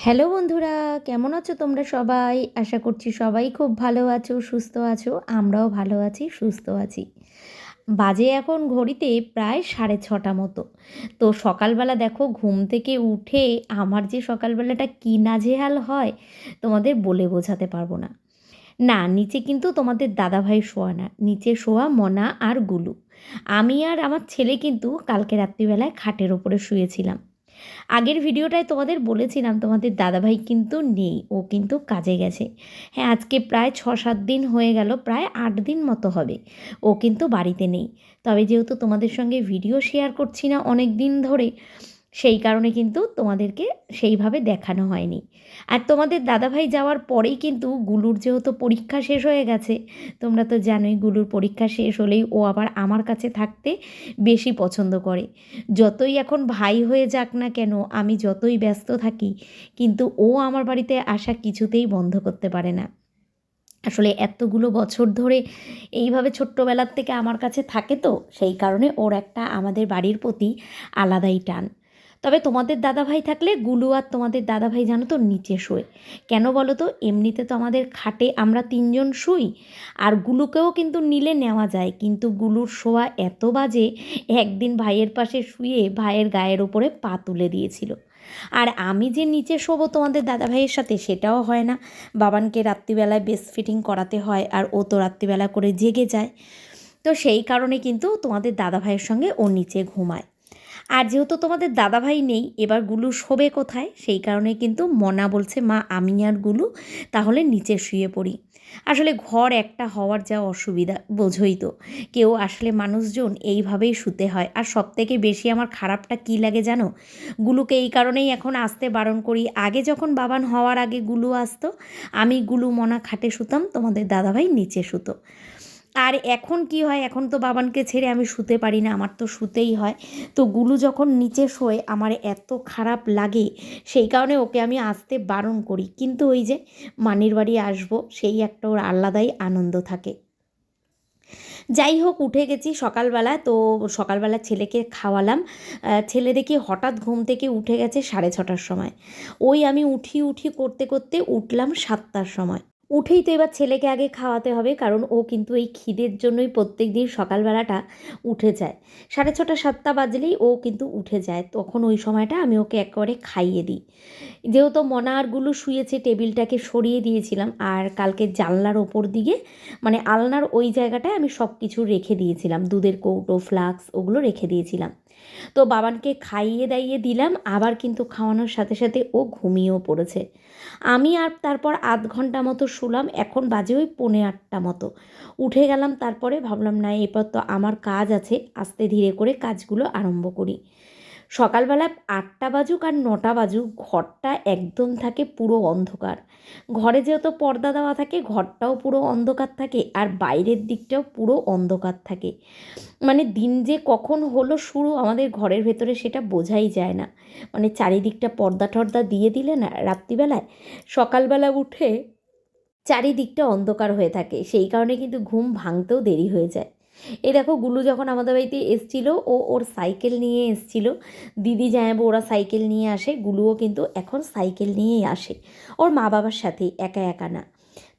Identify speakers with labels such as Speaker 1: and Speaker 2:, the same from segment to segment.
Speaker 1: Hello বন্ধুরা, কেমন আছো তোমরা সবাই? আশা করছি সবাই খুব ভালো আছো, সুস্থ আছো, আমরাও ভালো আছি, সুস্থ আছি। বাজে এখন ঘড়িতে প্রায় সাড়ে ছটা মতো। তো সকালবেলা দেখো, ঘুম থেকে উঠে আমার যে সকালবেলাটা কী নাজেহাল হয়, তোমাদের বলে বোঝাতে পারব না। না, নিচে কিন্তু তোমাদের দাদাভাই শোয়া না, নিচে শোয়া মনা আর গুলু। আমি আর আমার ছেলে কিন্তু কালকে রাত্রিবেলায় খাটের ওপরে শুয়েছিলাম। আগের ভিডিওটায় তোমাদের বলেছিলাম, তোমাদের দাদাভাই কিন্তু নেই, ও কিন্তু কাজে গেছে। হ্যাঁ আজকে প্রায় ছ সাত দিন হয়ে গেল, প্রায় আট দিন মতো হবে, ও কিন্তু বাড়িতে নেই। তবে যেহেতু তোমাদের সঙ্গে ভিডিও শেয়ার করছি না অনেক দিন ধরে সেই কারণে কিন্তু তোমাদেরকে সেইভাবে দেখানো হয়নি। আর তোমাদের দাদাভাই যাওয়ার পরেই কিন্তু গুলুর যেহেতু পরীক্ষা শেষ হয়ে গেছে, তোমরা তো জানোই গুলুর পরীক্ষা শেষ হলেই ও আবার আমার কাছে থাকতে বেশি পছন্দ করে। যতই এখন ভাই হয়ে যাক না কেন, আমি যতই ব্যস্ত থাকি, কিন্তু ও আমার বাড়িতে আসা কিছুতেই বন্ধ করতে পারে না। আসলে এতগুলো বছর ধরে এইভাবে ছোট্টবেলার থেকে আমার কাছে থাকে তো, সেই কারণে ওর একটা আমাদের বাড়ির প্রতি আলাদাই টান। তবে তোমাদের দাদাভাই থাকলে গুলু আর তোমাদের দাদাভাই জানো তো নিচে শোয়। কেন বলো তো? এমনিতে তো আমাদের খাটে আমরা তিনজন শুই, আর গুলুকেও কিন্তু নিলে নেওয়া যায়। কিন্তু গুলুর শোয়া এত বাজে, একদিন ভাইয়ের পাশে শুয়ে ভাইয়ের গায়ের ওপরে পা তুলে দিয়েছিল। আর আমি যে নিচে শোবো তোমাদের দাদাভাইয়ের সাথে সেটাও হয় না। বাবানকে রাত্রিবেলায় বেস্ট ফিটিং করাতে হয়, আর ও তো রাত্রিবেলা করে জেগে যায়। তো সেই কারণে কিন্তু তোমাদের দাদাভাইয়ের সঙ্গে ও নিচে ঘুমায়। আর যেহেতু তোমাদের দাদাভাই নেই, এবার গুলু শোবে কোথায়? সেই কারণে কিন্তু মনা বলছে, মা, আমি আর গুলু তাহলে নিচে শুয়ে পড়ি। আসলে ঘর একটা হওয়ার যা অসুবিধা, বোঝই তো। কেউ আসলে মানুষজন এইভাবেই শুতে হয়। আর সব থেকে বেশি আমার খারাপটা কী লাগে জানো? গুলুকে এই কারণেই এখন আসতে বারণ করি। আগে যখন বাবান হওয়ার আগে গুলু আসতো, আমি গুলু মনা খাটে শুতাম, তোমাদের দাদাভাই নিচে শুতো। আর এখন কি হয়? এখন তো বাবানকে ছেড়ে আমি শুতে পারি না, আমার তো শুতেই হয়। তো গুলু যখন নিচে শোয়, আমার এত খারাপ লাগে, সেই কারণে ওকে আমি আসতে বারণ করি। কিন্তু ওই যে মানির বাড়ি আসব, সেই একটা ওর আলাদাই আনন্দ থাকে। যাই হোক, উঠে গেছি সকালবেলা, তো সকালবেলা ছেলেকে খাওয়ালাম। ছেলে দেখি হঠাৎ ঘুম থেকে উঠে গেছে সাড়ে ছটার সময়। ওই আমি উঠি উঠি করতে করতে উঠলাম সাতটার সময়। উঠেই তো এবার ছেলেকে আগে খাওয়াতে হবে, কারণ ও কিন্তু এই খিদের জন্যই প্রত্যেক দিন সকালবেলাটা উঠে যায়। সাড়ে ছটা, সাতটা বাজলেই ও কিন্তু উঠে যায়। তখন ওই সময়টা আমি ওকে একেবারে খাইয়ে দিই। যেহেতু মনারগুলো শুয়েছে, টেবিলটাকে সরিয়ে দিয়েছিলাম আর কালকে জানলার ওপর দিকে মানে আলনার ওই জায়গাটায় আমি সব কিছু রেখে দিয়েছিলাম। দুধের কৌটো, ফ্লাক্স, ওগুলো রেখে দিয়েছিলাম। তো বাবানকে খাইয়ে দাইয়ে দিলাম, আবার কিন্তু খাওয়ানোর সাথে সাথে ও ঘুমিয়েও পড়েছে। আমি আর তারপর আধ ঘণ্টা মতো শুলাম, এখন বাজে ওই পৌনে আটটা মতো। উঠে গেলাম, তারপরে ভাবলাম, না, এরপর তো আমার কাজ আছে, আস্তে ধীরে করে কাজগুলো আরম্ভ করি। সকালবেলা আটটা বাজুক আর নটা বাজুক, ঘরটা একদম থাকে পুরো অন্ধকার। ঘরে যেহেতু পর্দা দেওয়া থাকে, ঘরটাও পুরো অন্ধকার থাকে আর বাইরের দিকটাও পুরো অন্ধকার থাকে। মানে দিন যে কখন হলো শুরু আমাদের ঘরের ভেতরে সেটা বোঝাই যায় না। মানে চারিদিকটা পর্দা টর্দা দিয়ে দিলে না রাত্রিবেলায় সকালবেলা উঠে চারিদিকটা অন্ধকার হয়ে থাকে। সেই কারণে কিন্তু ঘুম ভাঙতেও দেরি হয়ে যায়। এই দেখো গুলু যখন আমাদের বাড়িতে এসছিল, ও ওর সাইকেল নিয়ে এসছিল। দিদি জায়াবো ওরা সাইকেল নিয়ে আসে গুলুও কিন্তু এখন সাইকেল নিয়েই আসে। ওর মা বাবার সাথেই, একা একা না।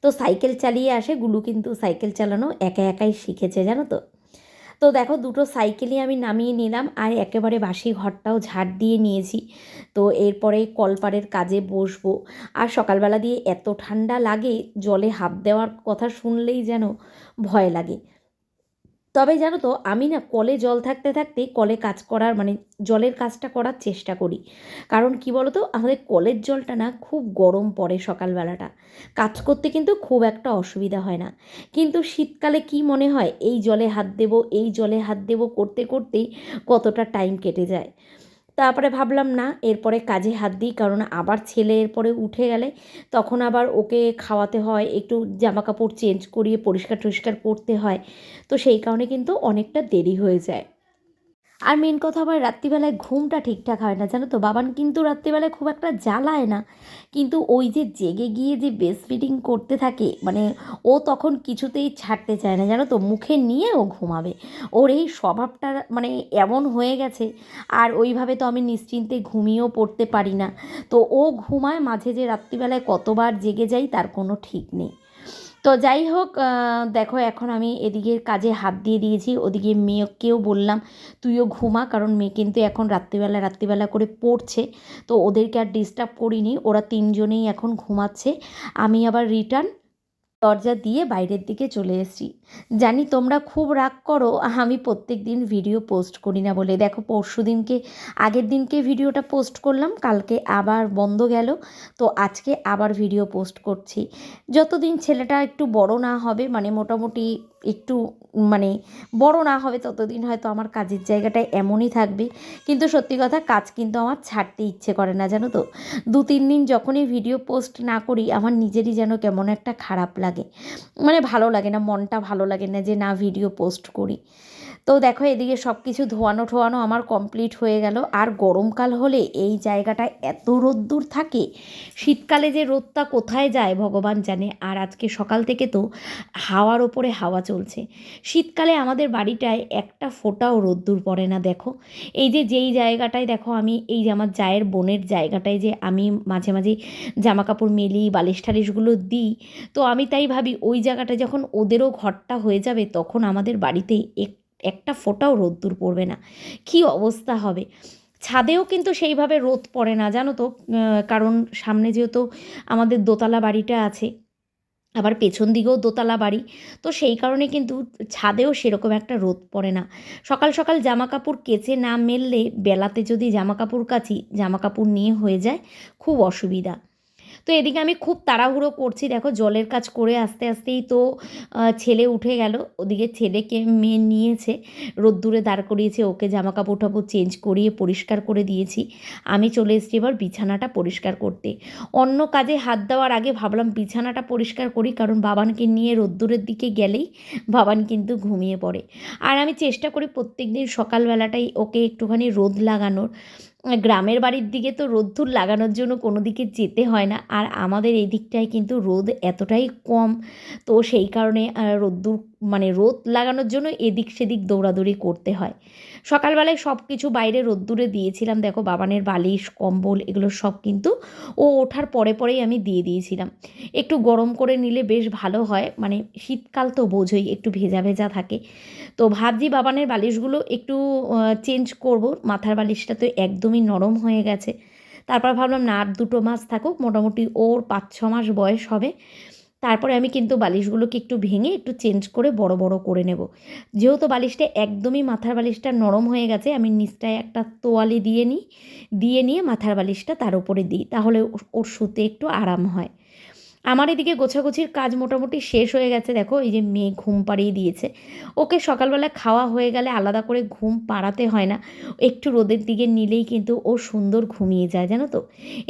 Speaker 1: তো সাইকেল চালিয়ে আসে গুলু কিন্তু সাইকেল চালানো একা একাই শিখেছে, জানো তো। তো দেখো, দুটো সাইকেলই আমি নামিয়ে নিলাম, আর একেবারে বাসি ঘরটাও ঝাড় দিয়ে নিয়েছি। তো এরপরে কলপারের কাজে বসবো। আর সকালবেলা দিয়ে এত ঠান্ডা লাগে, জলে হাত দেওয়ার কথা শুনলেই যেন ভয় লাগে। তবে জানো তো, আমি না কলে জল থাকতে থাকতে কলে কাজ করার মানে জলের কাজটা করার চেষ্টা করি। কারণ কি বলো তো আমাদের কলের জলটা না খুব গরম পড়ে সকালবেলাটা। কাজ করতে কিন্তু খুব একটা অসুবিধা হয় না। কিন্তু শীতকালে কি মনে হয়, এই জলে হাত দেবো, এই জলে হাত দেবো করতে করতেই কতটা টাইম কেটে যায়। তারপরে ভাবলাম, না, এরপরে কাজে হাত দিই। কারণ আবার ছেলে এরপরে উঠে গেলে তখন আবার ওকে খাওয়াতে হয়, একটু জামা কাপড় চেঞ্জ করিয়ে পরিষ্কার টরিষ্কার করতে হয়। তো সেই কারণে কিন্তু অনেকটা দেরি হয়ে যায়। আর মেন কথা আবার রাত্রিবেলায় ঘুমটা ঠিকঠাক হয় না, জানো তো? বাবান কিন্তু রাত্রিবেলায় খুব একটা জ্বালায় না। কিন্তু ওই যে জেগে গিয়ে যে বেস ফিডিং করতে থাকে মানে ও তখন কিছুতেই ছাড়তে চায় না, জানো তো? মুখে নিয়ে ও ঘুমাবে। ওর এই স্বভাবটা মানে এমন হয়ে গেছে, আর ওইভাবে তো আমি নিশ্চিন্তে ঘুমিয়েও পড়তে পারি না। তো ও ঘুমায় মাঝে যে রাত্রিবেলায় কতবার জেগে যাই, তার কোনো ঠিক নেই। তো যাই হোক দেখো এখন আমি এদিকে কাজে হাত দিয়ে দিয়েছি। ওদিকে মেয়েকেও বললাম, তুইও ঘুমা, কারণ মেয়ে কিন্তু এখন রাত্রিবেলা রাত্রিবেলা করে পড়ছে। তো ওদেরকে আর ডিস্টার্ব করিনি, ওরা তিনজনেই এখন ঘুমাচ্ছে। আমি আবার রিটার্ন দরজা দিয়ে বাইরের দিকে চলে এসেছি। জানি তোমরা খুব রাগ করো, আমি প্রত্যেক দিন ভিডিও পোস্ট করি না বলে। দেখো, পরশু দিনকে, আগের দিনকে ভিডিওটা পোস্ট করলাম, কালকে আবার বন্ধ গেল, তো আজকে আবার ভিডিও পোস্ট করছি। যতদিন ছেলেটা একটু বড় না হবে মানে মোটামুটি একটু মানে বড় না হবে, ততদিন হয়তো আমার কাজের জায়গাটা এমনই থাকবে। কিন্তু সত্যি কথা, কাজ কিন্তু আমার ছাড়তে ইচ্ছে করে না, জানো তো? দু, তিন দিন যখনই ভিডিও পোস্ট না করি, আমার নিজেরই যেন কেমন একটা খারাপ লাগে। মানে ভালো লাগে না, মনটা ভালো লাগে না যে না ভিডিও পোস্ট করি। তো দেখো এদিকে সব কিছু ধোয়ানো ঠোয়ানো আমার কমপ্লিট হয়ে গেল। আর গরমকাল হলে এই জায়গাটায় এত রোদ্দুর থাকে, শীতকালে যে রোদটা কোথায় যায় ভগবান জানে। আর আজকে সকাল থেকে তো হাওয়ার ওপরে হাওয়া চলছে। শীতকালে আমাদের বাড়িটায় একটা ফোঁটাও রোদ্দুর পড়ে না, দেখো। এই যে যেই জায়গাটায় দেখো আমি, এই যে আমার জায়ের বোনের জায়গাটায় যে আমি মাঝে মাঝে জামা কাপড় মেলি, বালিশ টালিশগুলো দিই, তো আমি তাই ভাবি ওই জায়গাটা যখন ওদেরও ঘরটা হয়ে যাবে, তখন আমাদের বাড়িতে এক একটা ফোঁটাও রোদ্দুর পড়বে না। কী অবস্থা হবে? ছাদেও কিন্তু সেইভাবে রোদ পড়ে না, জানো তো? কারণ সামনে যেহেতু আমাদের দোতলা বাড়িটা আছে, আবার পেছন দিকেও দোতলা বাড়ি, তো সেই কারণে কিন্তু ছাদেও সেরকম একটা রোদ পড়ে না। সকাল সকাল জামা কাপড় কেচে না মেললে বেলাতে যদি জামা কাপড় কাচি জামা কাপড় নিয়ে হয়ে যায়, খুব অসুবিধা। তো এদিকে আমি খুব তাড়াহুড়ো করছি। দেখো জলের কাজ করে আস্তে আস্তেই তো ছেলে উঠে গেল। ওদিকে ছেলেকে মেয়ে নিয়েছে। রোদ্দুরে দাঁড় করিয়েছে, ওকে জামা কাপড় টাপড় চেঞ্জ করিয়ে পরিষ্কার করে দিয়েছি। আমি চলে এসেছি এবার বিছানাটা পরিষ্কার করতে। অন্য কাজে হাত দেওয়ার আগে ভাবলাম বিছানাটা পরিষ্কার করি, কারণ বাবানকে নিয়ে রোদ্দুরের দিকে গেলেই বাবান কিন্তু ঘুমিয়ে পড়ে। আর আমি চেষ্টা করি প্রত্যেক দিন সকালবেলাটাই ওকে একটুখানি রোদ লাগানোর। গ্রামের বাড়ির দিকে তো রোদ্দুর লাগানোর জন্য কোনো দিকে যেতে হয় না। আর আমাদের এই দিকটায় কিন্তু রোদ এতটাই কম। তো সেই কারণে রোদ্দুর মানে রোদ লাগানোর জন্য এদিক সেদিক দৌড়াদৌড়ি করতে হয়। সকালবেলায় সব কিছু বাইরে রোদ্দুরে দিয়েছিলাম। দেখো, বাবানের বালিশ, কম্বল, এগুলো সব কিন্তু ও ওঠার পরে পরেই আমি দিয়ে দিয়েছিলাম। একটু গরম করে নিলে বেশ ভালো হয়। মানে শীতকাল তো বোঝোই, একটু ভেজা ভেজা থাকে। তো ভাবছি বাবানের বালিশগুলো একটু চেঞ্জ করব। মাথার বালিশটা তো একদমই নরম হয়ে গেছে। তারপর ভাবলাম না, আর দুটো মাস থাকুক, মোটামুটি ওর পাঁচ ছ মাস বয়স হবে। তারপরে আমি কিন্তু বালিশগুলোকে একটু ভেঙে একটু চেঞ্জ করে বড় বড় করে নেব। যেহেতু বালিশটা একদমই মাথার বালিশটা নরম হয়ে গেছে, আমি নিচটায় একটা তোয়ালি দিয়ে নিই, দিয়ে নিয়ে মাথার বালিশটা তার উপরে দিই, তাহলে ওর শুতে একটু আরাম হয়। আমার এদিকে গোছাগুছির কাজ মোটামুটি শেষ হয়ে গেছে, দেখো এই যে মেয়ে ঘুম পাড়িয়ে দিয়েছে। ওকে সকালবেলা খাওয়া হয়ে গেলে আলাদা করে ঘুম পাড়াতে হয় না, একটু রোদের দিকে নিলেই কিন্তু ও সুন্দর ঘুমিয়ে যায়, জানো তো?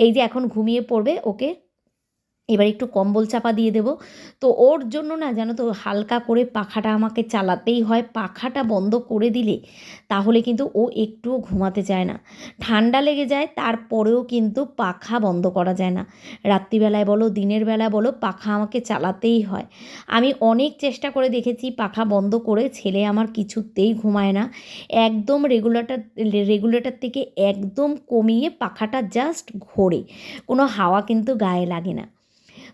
Speaker 1: এই যে এখন ঘুমিয়ে পড়বে, ওকে এবার একটু কম্বল চাপা দিয়ে দেব। তো ওর জন্য না জানো তো হালকা করে পাখাটা আমাকে চালাতেই হয়, পাখাটা বন্ধ করে দিলে তাহলে কিন্তু ও একটুও ঘুমাতে চায় না। ঠান্ডা লেগে যায়, তারপরেও কিন্তু পাখা বন্ধ করা যায় না। রাত্রিবেলায় বলো, দিনের বেলা বলো, পাখা আমাকে চালাতেই হয়। আমি অনেক চেষ্টা করে দেখেছি, পাখা বন্ধ করে ছেলে আমার কিছুতেই ঘুমায় না। একদম রেগুলেটর রেগুলেটর থেকে একদম কমিয়ে পাখাটা জাস্ট ঘোরে। কোনো হাওয়া কিন্তু গায়ে লাগে না।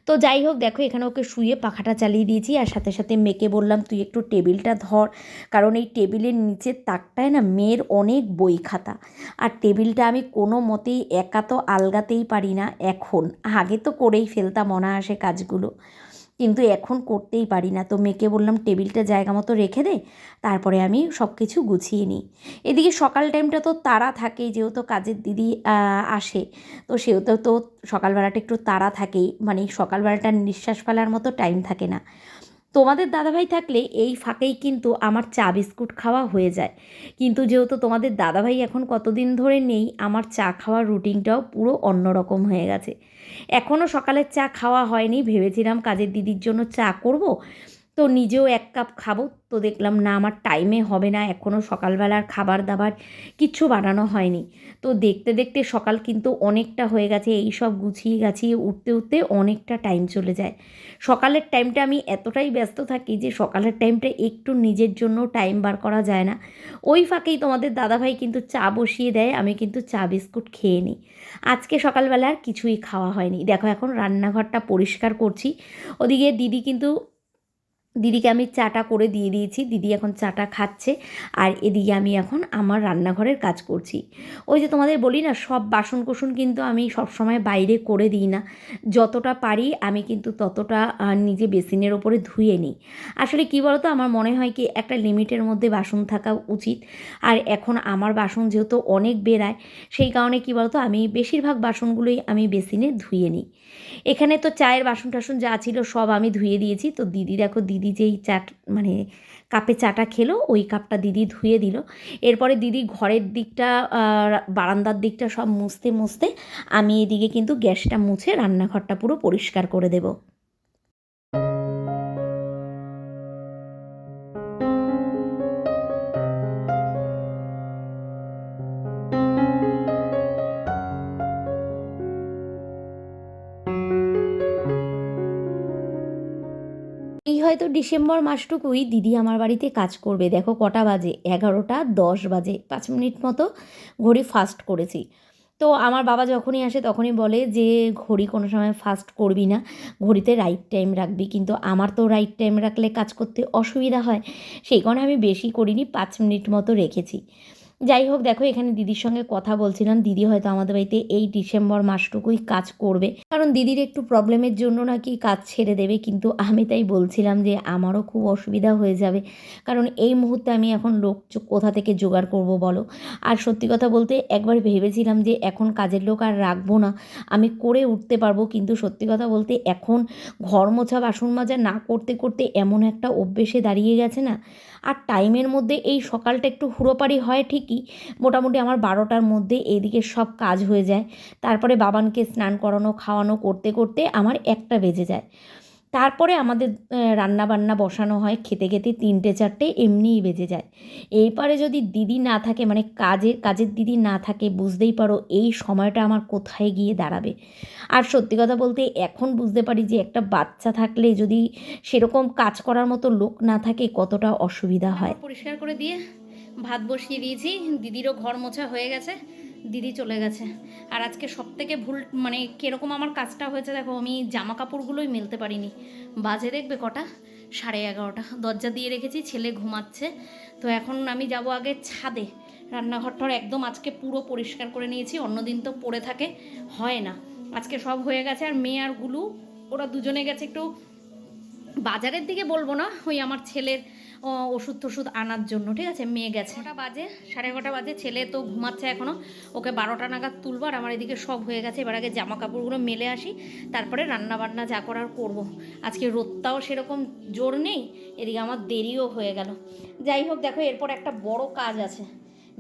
Speaker 1: তো যাই হোক, দেখো এখানে ওকে শুয়ে পাখাটা চালিয়ে দিয়েছি আর সাথে সাথে মেয়েকে বললাম, তুই একটু টেবিলটা ধর। কারণ এই টেবিলের নিচের তাকটায় না মেয়ের অনেক বই খাতা। আর টেবিলটা আমি কোনো মতেই একা তো আলগাতেই পারি না এখন। আগে তো করেই ফেলতাম অনায়াসে কাজগুলো। কিন্তু এখন করতেই পারি না। তো মেয়েকে বললাম, টেবিলটা জায়গা মতো রেখে দে, তারপরে আমি সব কিছু গুছিয়ে নিই। এদিকে সকাল টাইমটা তো তাড়া থাকে যেহেতু কাজের দিদি আসে, তো সেহেতু তো সকালবেলাটা একটু তাড়া থাকেই মানে সকালবেলাটা নিঃশ্বাস ফেলার মতো টাইম থাকে না। তোমাদের দাদাভাই থাকলে এই ফাঁকেই কিন্তু আমার চা বিস্কুট খাওয়া হয়ে যায়। কিন্তু যেহেতু তোমাদের দাদাভাই এখন কতদিন ধরে নেই, আমার চা খাওয়ার রুটিনটাও পুরো অন্যরকম হয়ে গেছে। এখনও সকালের চা খাওয়া হয়নি ভেবেছিলাম কাজের দিদির জন্য চা করব। তো নিজেও এক কাপ খাব। তো দেখলাম, না, আমার টাইমে হবে না। এখনও সকালবেলার খাবার দাবার কিচ্ছু বানানো হয়নি। তো দেখতে দেখতে সকাল কিন্তু অনেকটা হয়ে গেছে। এই সব গুছিয়ে গাছিয়ে উঠতে উঠতে অনেকটা টাইম চলে যায়। সকালের টাইমটা আমি এতটাই ব্যস্ত থাকি যে সকালের টাইমটা একটু নিজের জন্য টাইম বার করা যায় না। ওই ফাঁকেই তোমাদের দাদাভাই কিন্তু চা বসিয়ে দেয়। আমি কিন্তু চা বিস্কুট খেয়ে নিই। আজকে সকালবেলা আর কিছুই খাওয়া হয়নি। দেখো, এখন রান্নাঘরটা পরিষ্কার করছি। ওদিকে দিদি কিন্তু দিদিকে আমি চাটা করে দিয়ে দিয়েছি। দিদি এখন চাটা খাচ্ছে আর এদিকে আমি এখন আমার রান্নাঘরের কাজ করছি। ওই যে তোমাদের বলি না, সব বাসন কোসন কিন্তু আমি সবসময় বাইরে করে দিই না। যতটা পারি আমি কিন্তু ততটা নিজে বেসিনের ওপরে ধুয়ে নিই। আসলে কী বলতো, আমার মনে হয় কি একটা লিমিটের মধ্যে বাসন থাকা উচিত। আর এখন আমার বাসন যেহেতু অনেক বেরায় সেই কারণে কী বলতো, আমি বেশিরভাগ বাসনগুলোই আমি বেসিনে ধুয়ে নিই। এখানে তো চায়ের বাসন টাসন যা ছিল সব আমি ধুয়ে দিয়েছি। তো দিদি দেখো, দিদি যেই চাট মানে কাপে চাটা খেলো, ওই কাপটা দিদি ধুয়ে দিল। এরপরে দিদি ঘরের দিকটা বারান্দার দিকটা সব মুছতে মুছতে আমি এদিকে কিন্তু গ্যাসটা মুছে রান্নাঘরটা পুরো পরিষ্কার করে দেবো। ডিসেম্বর মাসটুকুই দিদি আমার বাড়িতে কাজ করবে। দেখো কটা বাজে? এগারোটা, দশ বাজে। পাঁচ মিনিট মতো ঘড়ি ফাস্ট করেছি। তো আমার বাবা যখনই আসে তখনই বলে যে, ঘড়ি কোনো সময় ফাস্ট করবি না। ঘড়িতে রাইট টাইম রাখবি। কিন্তু আমার তো রাইট টাইম রাখলে কাজ করতে অসুবিধা হয়। সেই কারণে আমি বেশি করিনি, পাঁচ মিনিট মতো রেখেছি। যাই হোক, দেখো এখানে দিদির সঙ্গে কথা বলছিলাম। দিদি হয়তো আমাদের বাড়িতে এই ডিসেম্বর মাসটুকুই কাজ করবে। কারণ দিদির একটু প্রবলেমের জন্য নাকি কাজ ছেড়ে দেবে, কিন্তু আমি তাই বলছিলাম যে আমারও খুব অসুবিধা হয়ে যাবে। কারণ এই মুহূর্তে আমি এখন লোক কোথা থেকে জোগাড় করব বলো? আর সত্যি কথা বলতে একবার ভেবেছিলাম যে এখন কাজের লোক আর রাখব না। আমি করে উঠতে পারব, কিন্তু সত্যি কথা বলতে এখন ঘর মোছা বাসন মাজা না করতে করতে এমন একটা অভ্যেসে দাঁড়িয়ে গেছে না। আর টাইমের মধ্যে এই সকালটা একটু হুড়োপাড়ি হয় ঠিকই। মোটামুটি আমার বারোটার মধ্যে এইদিকে সব কাজ হয়ে যায়। তারপরে বাবানকে স্নান করানো, খাওয়ানো, করতে করতে আমার একটা বেজে যায়। তারপরে আমাদের রান্না বান্না বসানো হয় খেতে খেতে তিনটে চারটে এমনিই বেজে যায়। এইবারে যদি দিদি না থাকে মানে কাজের কাজের দিদি না থাকে, বুঝতেই পারো এই সময়টা আমার কোথায় গিয়ে দাঁড়াবে। আর সত্যি কথা বলতে এখন বুঝতে পারি যে একটা বাচ্চা থাকলে যদি সেরকম কাজ করার মতো লোক না থাকে, কতটা অসুবিধা হয়। পরিষ্কার করে দিয়ে ভাত বসিয়ে দিয়েছি, দিদিরও ঘর মোছা হয়ে গেছে। দিদি চলে গেছে। আর আজকে সব থেকে ভুল মানে কীরকম আমার কাজটা হয়েছে দেখো, আমি জামা কাপড়গুলোই মেলতে পারিনি। বাজে দেখবে কটা? সাড়ে এগারোটা। দরজা দিয়ে রেখেছি, ছেলে ঘুমাচ্ছে। তো এখন আমি যাব আগে ছাদে। রান্নাঘরটার একদম আজকে পুরো পরিষ্কার করে নিয়েছি, অন্যদিন তো পড়ে থাকে, হয় না। আজকে সব হয়ে গেছে, আর মেয়ে আর গুলু, ওরা দুজনে গেছে একটু বাজারের দিকে বলব না, ওই আমার ছেলের ওষুধ টষুধ আনার জন্য, ঠিক আছে? মেয়ে গেছে। ওটা বাজে, সাড়ে এগারোটা বাজে, ছেলে তো ঘুমাচ্ছে এখনও ওকে বারোটা নাগাদ তুলবো আর আমার এদিকে সব হয়ে গেছে। এবার আগে জামা কাপড়গুলো মেলে আসি, তারপরে রান্না বান্না যা করার করব। আজকে রোদটাও সেরকম জোর নেই, এদিকে আমার দেরিও হয়ে গেল। যাই হোক, দেখো, এরপর একটা বড় কাজ আছে।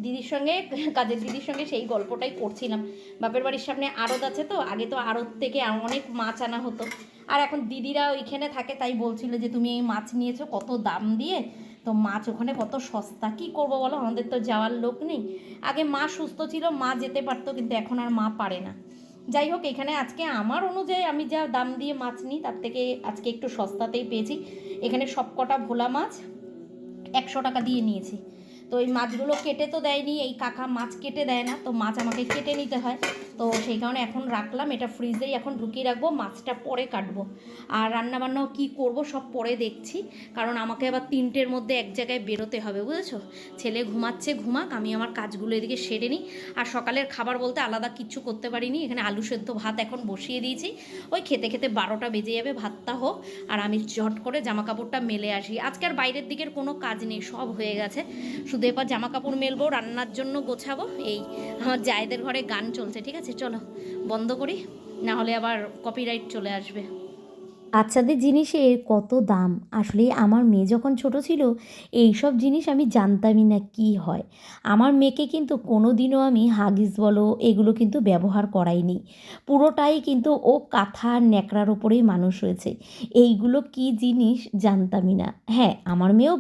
Speaker 1: দিদির সঙ্গে, কাজের দিদির সঙ্গে সেই গল্পটাই করছিলাম। বাপের বাড়ির সামনে আড়ত আছে তো, আগে তো আড়ত থেকে অনেক মাছ আনা হতো। আর এখন দিদিরা ওইখানে থাকে, তাই বলছিল যে, তুমি এই মাছ নিয়েছো, কত দাম দিয়ে? তো মাছ ওখানে কত সস্তা, কি করব বলো? আমাদের তো যাওয়ার লোক নেই। আগে মা সুস্থ ছিল, মা যেতে পারতো, কিন্তু এখন আর মা পারে না। যাই হোক, এখানে আজকে আমার অনুযায়ী আমি যা দাম দিয়ে মাছ নিই, তার থেকে আজকে একটু সস্তাতেই পেয়েছি। এখানে সবকটা ভোলা মাছ একশো টাকা দিয়ে নিয়েছি। তো এই মাছগুলো কেটে তো দেয়নি, এই কাকা মাছ কেটে দেয় না, তো মাছ আমাকে কেটে নিতে হয়। তো সেই কারণে এখন রাখলাম, এটা ফ্রিজেই এখন ঢুকিয়ে রাখব, মাছটা পরে কাটবো। আর রান্নাবান্নাও কী করব সব পরে দেখছি, কারণ আমাকে আবার তিনটের মধ্যে এক জায়গায় বেরোতে হবে, বুঝেছ? ছেলে ঘুমাচ্ছে, ঘুমাক, আমি আমার কাজগুলো এদিকে সেরে নিই। আর সকালের খাবার বলতে আলাদা কিচ্ছু করতে পারিনি, এখানে আলু সেদ্ধ ভাত এখন বসিয়ে দিয়েছি। ওই খেতে খেতে বারোটা বেজে যাবে, ভাতটা হোক, আর আমি ঝট করে জামা কাপড়টা মেলে আসি। আজকে আর বাইরের দিকের কোনো কাজ নেই, সব হয়ে গেছে। শুধু এবার জামা কাপড় মেলবো, রান্নার জন্য গোছাবো, এই আমার জায়েদের ঘরে গান চলছে, ঠিক আছে? চলো, বন্ধ করি, না হলে আবার কপিরাইট চলে আসবে। বাচ্চাদের জিনিসের কত দাম? আসলে আমার মেয়ে যখন ছোট ছিল এই সব জিনিস আমি জানতামই না কী হয়। আমার মেয়েকে কিন্তু কোনো দিনও আমি হাগিস বলো, এগুলো কিন্তু ব্যবহার করাইনি। পুরোটাই কিন্তু ও কাঁথা ন্যাকড়ার ওপরেই মানুষ হয়েছে। এইগুলো কী জিনিস জানতামই না। হ্যাঁ আমার মেয়েও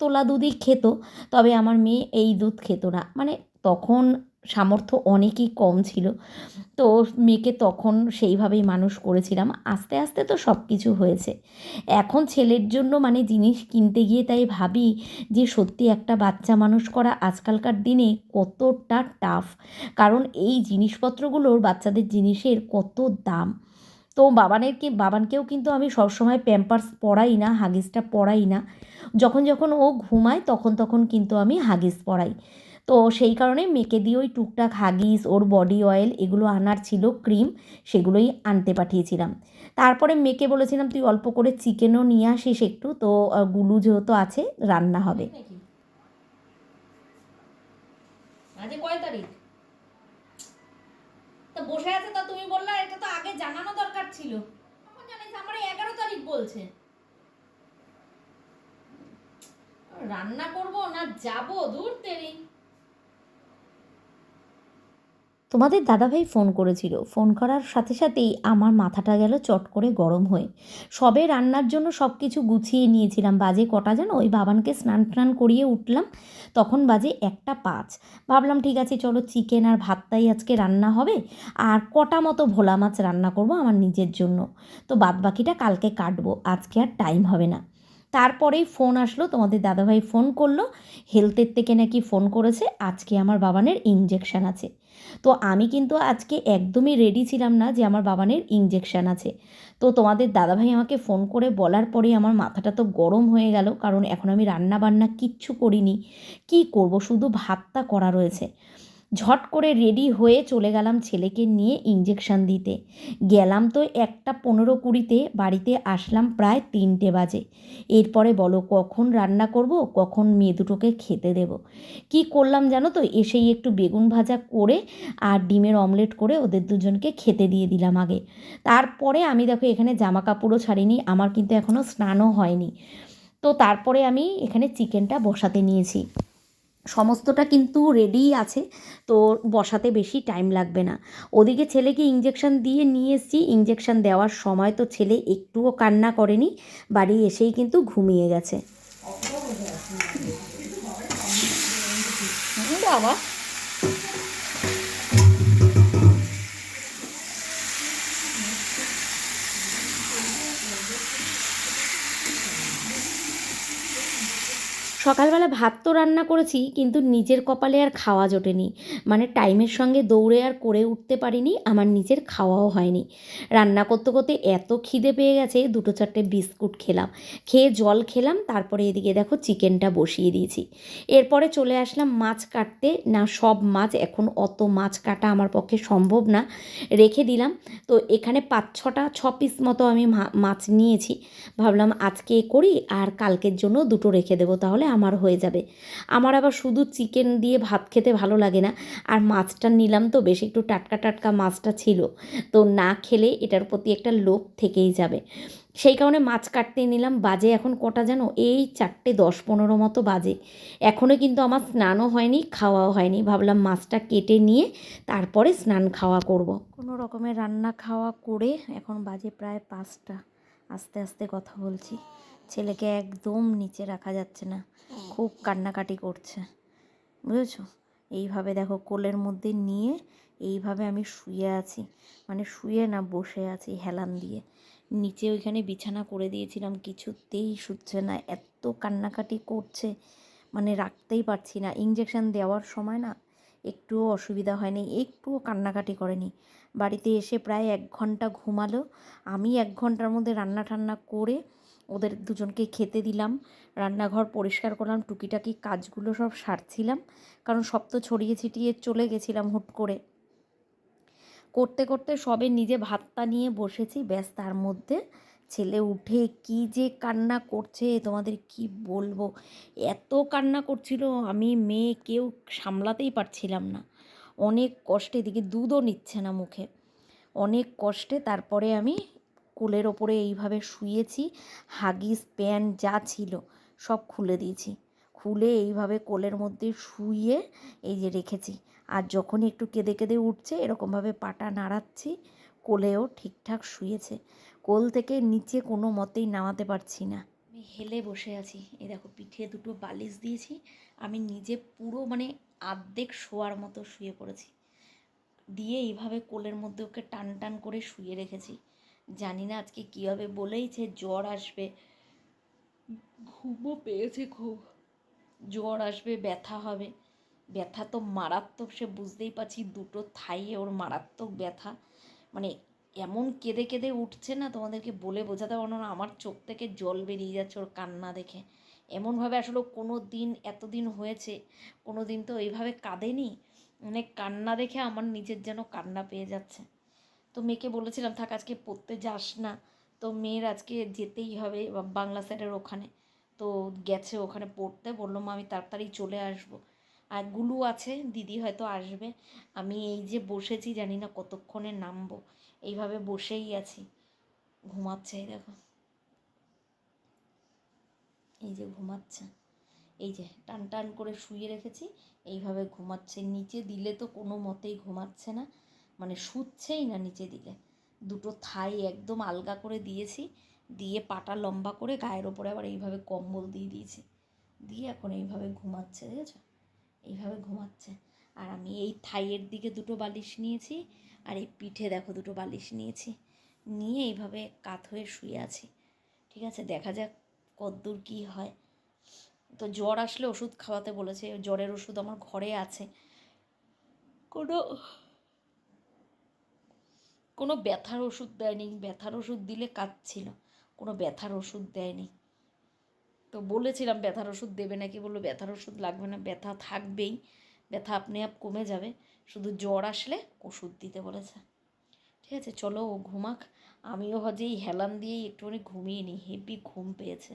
Speaker 1: তোলা দুধই খেত, তবে আমার মেয়ে এই দুধ খেত না। মানে তখন সামর্থ্য অনেকই কম ছিল। তো মেয়েকে তখন সেইভাবেই মানুষ করেছিলাম। আস্তে আস্তে তো সব কিছু হয়েছে। এখন ছেলের জন্য মানে জিনিস কিনতে গিয়ে তাই ভাবি যে সত্যি একটা বাচ্চা মানুষ করা আজকালকার দিনে কতটা টাফ কারণ এই জিনিসপত্রগুলোর বাচ্চাদের জিনিসের কত দাম। তো বাবানের কি, বাবানকেও কিন্তু আমি সবসময় প্যাম্পার্স পরাই না, হাগিসটা পরাই না। যখন যখন ও ঘুমায়, তখন তখন কিন্তু আমি হাগিস পরাই তো সেই কারণে মেয়েকে দিয়ে ওই টুকটাক হাগিস, ওর বডি অয়েল এগুলো আনার ছিল ক্রিম সেগুলোই আনতে পাঠিয়েছিলাম। তারপরে মেয়েকে বলেছিলাম, তুই অল্প করে চিকেনও নিয়ে আসিস একটু, তো গুলু যেহেতু আছে, রান্না হবে।
Speaker 2: আজকে কয় তারিখ? তা বসে আছে তো তুমি বললে এটা তো আগে জানানো দরকার ছিল। তখন জানিস আমার এগারো তারিখ বলছে। রান্না করব না যাব? দূর তেরি।
Speaker 1: তোমাদের দাদাভাই ফোন করেছিল। ফোন করার সাথে সাথেই আমার মাথাটা গেল চট করে গরম হয়ে। সবে রান্নার জন্য সব কিছু গুছিয়ে নিয়েছিলাম। বাজে কটা যেন? ওই বাবানকে স্নান টান করিয়ে উঠলাম। তখন বাজে একটা পাঁচ। ভাবলাম, ঠিক আছে, চলো চিকেন আর ভাতটাই আজকে রান্না হবে। আর কটা মতো ভোলা মাছ রান্না করব আমার নিজের জন্য। তো বাদ বাকিটা কালকে কাটবো। আজকে আর টাইম হবে না। তারপরেই ফোন আসলো। তোমাদের দাদাভাই ফোন করল। হেলথের থেকে নাকি ফোন করেছে। আজকে আমার বাবানের ইঞ্জেকশান আছে। তো আমি কিন্তু আজকে একদমই রেডি ছিলাম না যে আমার বাবানের ইঞ্জেকশান আছে। তো তোমাদের দাদাভাই আমাকে ফোন করে বলার পরে আমার মাথাটা তো গরম হয়ে গেল, কারণ এখন আমি রান্না বান্না কিচ্ছু করিনি। কি করব? শুধু ভাতটা করা রয়েছে। ঝট করে রেডি হয়ে চলে গেলাম ছেলেকে নিয়ে ইঞ্জেকশান দিতে। গেলাম তো একটা পনেরো কুড়িতে, বাড়িতে আসলাম প্রায় তিনটে বাজে। এরপরে বলো, কখন রান্না করব? কখন মেয়ে দুটোকে খেতে দেব? কি করলাম জানো তো? এসেই একটু বেগুন ভাজা করে আর ডিমের অমলেট করে ওদের দুজনকে খেতে দিয়ে দিলাম আগে। তারপরে আমি দেখো এখানে জামা কাপড়ও ছাড়িনি, আমার কিন্তু এখনও স্নানও হয়নি। তো তারপরে আমি এখানে চিকেনটা বসাতে নিয়েছি। সমস্তটা কিন্তু রেডিই আছে। তো বসাতে বেশি টাইম লাগবে না। ওদিকে ছেলেকে ইঞ্জেকশন দিয়ে নিয়ে এসেছি। ইঞ্জেকশন দেওয়ার সময় তো ছেলে একটুও কান্না করেনি। বাড়ি এসেই কিন্তু ঘুমিয়ে গেছে। সকালবেলা ভাত তো রান্না করেছি, কিন্তু নিজের কপালে আর খাওয়া জোটেনি। মানে টাইমের সঙ্গে দৌড়ে আর করে উঠতে পারিনি, আমার নিজের খাওয়াও হয়নি। রান্না করতে করতে এত খিদে পেয়ে গেছে, দুটো চারটে বিস্কুট খেলাম। খেয়ে জল খেলাম, তারপরে এদিকে দেখো চিকেনটা বসিয়ে দিয়েছি। এরপরে চলে আসলাম মাছ কাটতে। না, সব মাছ, এখন অত মাছ কাটা আমার পক্ষে সম্ভব না। রেখে দিলাম। তো এখানে পাঁচ ছটা, ছ পিস মতো আমি মাছ নিয়েছি। ভাবলাম আজকে করি আর কালকের জন্য দুটো রেখে দেবো, তাহলে আমার হয়ে যাবে। আমার আবার শুধু চিকেন দিয়ে ভাত খেতে ভালো লাগে না। আর মাছটা নিলাম তো, বেশ একটু টাটকা টাটকা মাছটা ছিল। তো না খেলে এটার প্রতি একটা লোভ থেকেই যাবে। সেই কারণে মাছ কাটতে নিলাম। বাজে এখন কটা যেন এই চারটে দশ পনেরো মতো বাজে। এখনও কিন্তু আমার স্নানও হয়নি, খাওয়াও হয়নি। ভাবলাম মাছটা কেটে নিয়ে তারপরে স্নান খাওয়া করব। কোনো রকমের রান্না খাওয়া করে এখন বাজে প্রায় পাঁচটা। আস্তে আস্তে কথা বলছি। ছেলেকে একদম নিচে রাখা যাচ্ছে না। খুব কান্নাকাটি করছে। বুঝেছ? এইভাবে দেখো কোলের মধ্যে নিয়ে এইভাবে আমি শুয়ে আছি। মানে শুয়ে না, বসে আছি হেলান দিয়ে। নিচে ওইখানে বিছানা করে দিয়েছিলাম, কিছুতেই শুচ্ছে না। এত কান্নাকাটি করছে মানে রাখতেই পারছি না। ইঞ্জেকশন দেওয়ার সময় না একটুও অসুবিধা হয়নি, একটুও কান্নাকাটি করেনি। বাড়িতে এসে প্রায় এক ঘণ্টা ঘুমালো। আমি এক ঘণ্টার মধ্যে রান্না টান্না করে ওদের দুজনকে খেতে দিলাম, রান্নাঘর পরিষ্কার করলাম, টুকিটাকি কাজগুলো সব সারছিলাম, কারণ সব তো ছড়িয়ে ছিটিয়ে চলে গেছিলাম হুট করে। করতে করতে সবে নিজে ভাতটা নিয়ে বসেছি, ব্যাস তার মধ্যে ছেলে উঠে কি যে কান্না করছে, তোমাদের কি বলব? এত কান্না করছিল, আমি মেয়ে কেউ সামলাতেই পারছিলাম না। অনেক কষ্টে, এদিকে দুধও নিচ্ছে না মুখে। অনেক কষ্টে তারপরে আমি কোলের ওপরে এইভাবে শুয়েছি, হাগিস প্যান্ট যা ছিল সব খুলে দিয়েছি। খুলে এইভাবে কোলের মধ্যে শুয়ে এই যে রেখেছি। আর যখনই একটু কেঁদে কেঁদে উঠছে, এরকমভাবে পাটা নাড়াচ্ছি, কোলেও ঠিকঠাক শুয়েছে। কোল থেকে নিচে কোনো মতেই নামাতে পারছি না। আমি হেলে বসে আছি। এই দেখো, পিঠে দুটো বালিশ দিয়েছি। আমি নিজে পুরো মানে আর্ধেক শোয়ার মতো শুয়ে পড়েছি। দিয়ে এইভাবে কোলের মধ্যে ওকে টান টান করে শুয়ে রেখেছি। জানি না আজকে কী হবে বলেইছে জ্বর আসবে। ঘুমও পেয়েছে খুব। জ্বর আসবে ব্যথা হবে। ব্যথা তো মারাত্মক সে বুঝতেই পারছি দুটো থাইয়ে ওর মারাত্মক ব্যথা। মানে এমন কেঁদে কেঁদে উঠছে না তোমাদেরকে বলে বোঝাতে পারব না আমার চোখ থেকে জল বেরিয়ে যাচ্ছে ওর কান্না দেখে। এমনভাবে আসলে কোনো দিন এতদিন হয়েছে কোনো দিন তো এইভাবে কাঁদেনি। মানে কান্না দেখে আমার নিজের যেন কান্না পেয়ে যাচ্ছে। তো মেয়েকে বলেছিলাম, থাক, আজকে পড়তে যাস না। তো মেয়ের আজকে যেতেই হবে বাংলা স্যারের ওখানে। তো গেছে ওখানে পড়তে, বলল, মা, আমি তাড়াতাড়ি চলে আসব। আর গুলু আছে, দিদি হয়তো আসবে। আমি এই যে বসেছি, জানি না কতক্ষণে নামবো। এইভাবে বসেই আছি। ঘুমাচ্ছে দেখো। এই যে ঘুমাচ্ছে। এই যে টান টান করে শুয়ে রেখেছি, এইভাবে ঘুমাচ্ছে। নিচে দিলে তো কোনো মতেই ঘুমাচ্ছে না। মানে শুচ্ছেই না নিচে দিলে দুটো থাই একদম আলগা করে দিয়েছি, দিয়ে পাটা লম্বা করে গায়ের ওপরে আবার এইভাবে কম্বল দিয়ে দিয়েছি। দিয়ে এখন এইভাবে ঘুমাচ্ছে, দেখেছ? এইভাবে ঘুমাচ্ছে। আর আমি এই থাইয়ের দিকে দুটো বালিশ নিয়েছি, আর এই পিঠে দেখো দুটো বালিশ নিয়েছি। নিয়ে এইভাবে কাত হয়ে শুয়ে আছি। ঠিক আছে, দেখা যাক কদ্দূর কী হয়। তো জ্বর আসলে ওষুধ খাওয়াতে বলেছে, জ্বরের ওষুধ আমার ঘরে আছে। কোনো কোনো ব্যথার ওষুধ দেয়নি, ব্যথার ওষুধ দিলে কাঁদছিল, কোনো ব্যথার ওষুধ দেয়নি। তো বলেছিলাম, ব্যথার ওষুধ দেবে নাকি? বলল, ব্যথার ওষুধ লাগবে না, ব্যথা থাকবেই, ব্যথা আপনি আপ কমে যাবে, শুধু জ্বর আসলে ওষুধ দিতে বলেছে। ঠিক আছে, চলো ও ঘুমাক, আমিও হজে এই হেলান দিয়েই একটুখানি ঘুমিয়ে নিই, হেভি ঘুম পেয়েছে।